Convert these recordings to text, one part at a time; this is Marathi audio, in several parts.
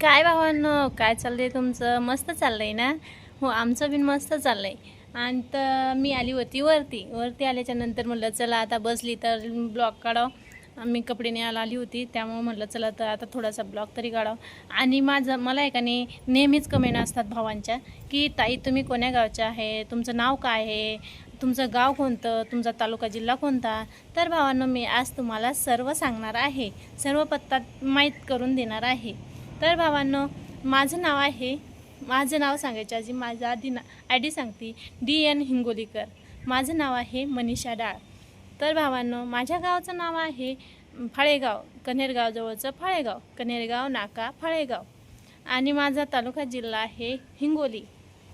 काय भावांनो काय चाललंय तुमचं? मस्त चाललंय ना? हो आमचं बिन मस्त चाललंय. आणि तर मी आली होती वरती. वरती आल्याच्यानंतर म्हटलं चला आता बसली तर ब्लॉग काढाव. मी कपडे न्यायला आली होती. त्यामुळे म्हटलं चला तर आता थोडासा ब्लॉग तरी काढाव. आणि माझं मला आहे का नाही नेहमीच कमेंट असतात भावांच्या की ताई तुम्ही कोण्या गावच्या आहे? तुमचं नाव काय आहे? तुमचं गाव कोणतं? तुमचा तालुका जिल्हा कोणता? तर भावांनो मी आज तुम्हाला सर्व सांगणार आहे. सर्व पत्ता माहीत करून देणार आहे. तर भावांनो माझं नाव आहे माझं नाव सांगायचं आजी माझं आधी ना आय डी सांगते डी एन हिंगोलीकर. माझं नाव आहे मनीषा डाळ. तर भावांनो माझ्या गावाचं नाव आहे फाळेगाव कन्हेरगावजवळचं फाळेगाव कन्हेरगाव नाका फाळेगाव. आणि माझा तालुका जिल्हा आहे हिंगोली.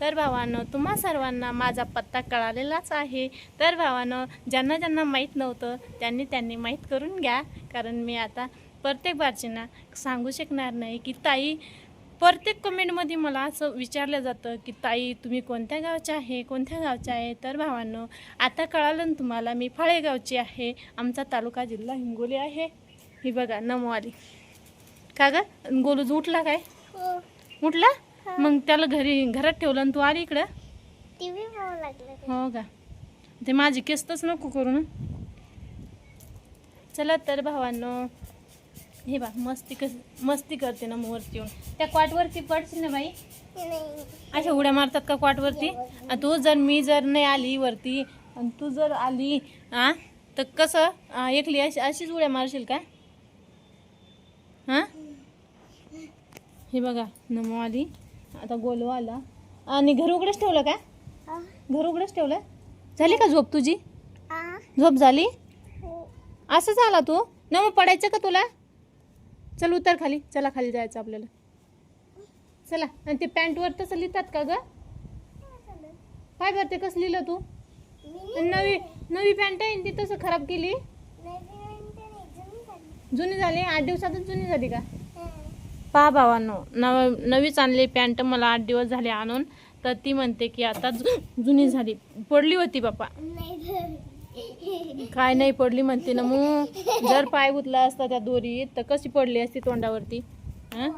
तर भावानं तुम्हा सर्वांना माझा पत्ता कळालेलाच आहे. तर भावानं ज्यांना ज्यांना माहीत नव्हतं त्यांनी त्यांनी माहीत करून घ्या कारण मी आता प्रत्येक बारचींना सांगू शकणार नाही की ताई प्रत्येक कमेंटमध्ये मला असं विचारलं जातं की ताई तुम्ही कोणत्या गावच्या आहे? कोणत्या गावच्या आहे? तर भावांनो आता कळालं ना तुम्हाला मी फळेगावची आहे. आमचा तालुका जिल्हा हिंगोली आहे. ही बघा नमो आली. का ग? गोलूज उठला काय? हो. उठला? मग त्याला घरी घरात ठेवलं आणि तू आली इकडं? हो का? ते माझी केसतच नको करू ना. चला तर भावांनो हे बा मस्ती कस मस्ती करते ना मग वरती येऊन त्या क्वाटवरती पडशील ना बाई? नाही अशा उड्या मारतात का क्वाटवरती तू जर मी जर नाही आली वरती आणि तू जर आली आ तर कसं? एकली अशी अशीच उड्या मारशील का? हां? हे बघा नमो आली. आता गोलो आला. आणि घर उघडंच ठेवलं का? घर उघडंच ठेवलं? झाली का झोप तुझी? झोप झाली? हो. असं झाला तू? न मग पडायचं का तुला? चल उतर खाली चला खाली जायचं आपल्याला. चला आणि ते पॅन्टवर तसं लिहितात का ग? काय करते कसं लिहिलं तू? नवी नवी पॅन्ट आहे आणि ती तसं खराब केली? जुनी झाली? आठ दिवसातच जुनी झाली का? पहा भावांनो नव नवीच आणली पॅन्ट मला आठ दिवस झाले आणून. तर ती म्हणते की आता जुनी झाली. पडली होती बापा काय नाही पडली म्हणते ना मग. जर पाय गुतला असता त्या दोरीत तर कशी पडली असती तोंडावरती? हां?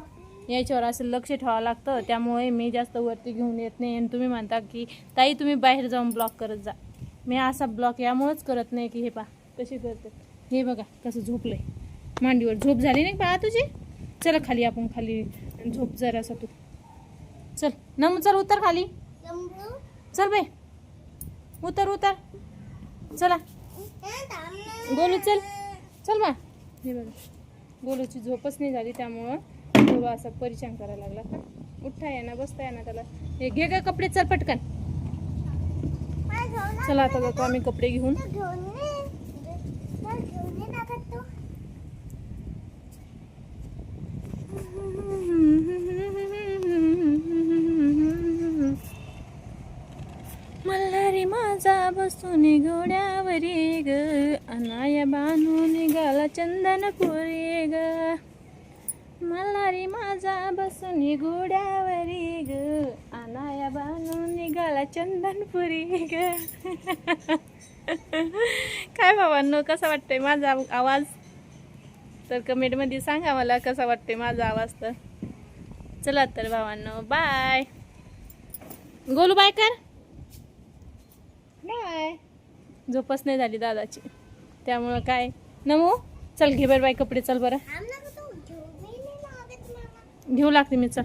याच्यावर असं लक्ष ठेवावं लागतं. त्यामुळे मी जास्त वरती घेऊन येत नाही. आणि तुम्ही म्हणता की ताई तुम्ही बाहेर जाऊन ब्लॉक करत जा. मी असा ब्लॉक यामुळेच करत नाही की हे पा कशी करते. हे बघा कसं झोपलंय. मांडीवर झोप झाली नाही बाळा तुझी? चला खाली आपण खाली झोप जरासा तू. चल नम चल उतर खाली. चल बाई. उतर उतर. चला. गोलू चल. चल बा. हे बघा. गोलूची झोपच नाही झाली त्यामुळं गोलू असा परिचय करायला लागला. का उठता येणार बसता येणार त्याला. हे घे का कपडे चल पटकन. चला आता जातो आम्ही कपडे घेऊन मल्हारी माझा बसून घोड्यावरी ग अनाया बांधून निघाला चंदनपुरी ग. मल्हारी माझा बसून घोड्यावरी ग अनाया बांधून निघाला चंदनपुरी ग. काय बाबांनो कसा वाटतंय माझा आवाज? तर कमेंटमध्ये सांगा मला कसा वाटतंय माझा आवाज तर. चला तर भावांनो बाय गोलू बाय कर बाय. झोपच नाही झाली दादाची. त्यामुळं काय? नमो चल घे बरं बाय कपडे चल बरं. घेऊ लागते मी चल.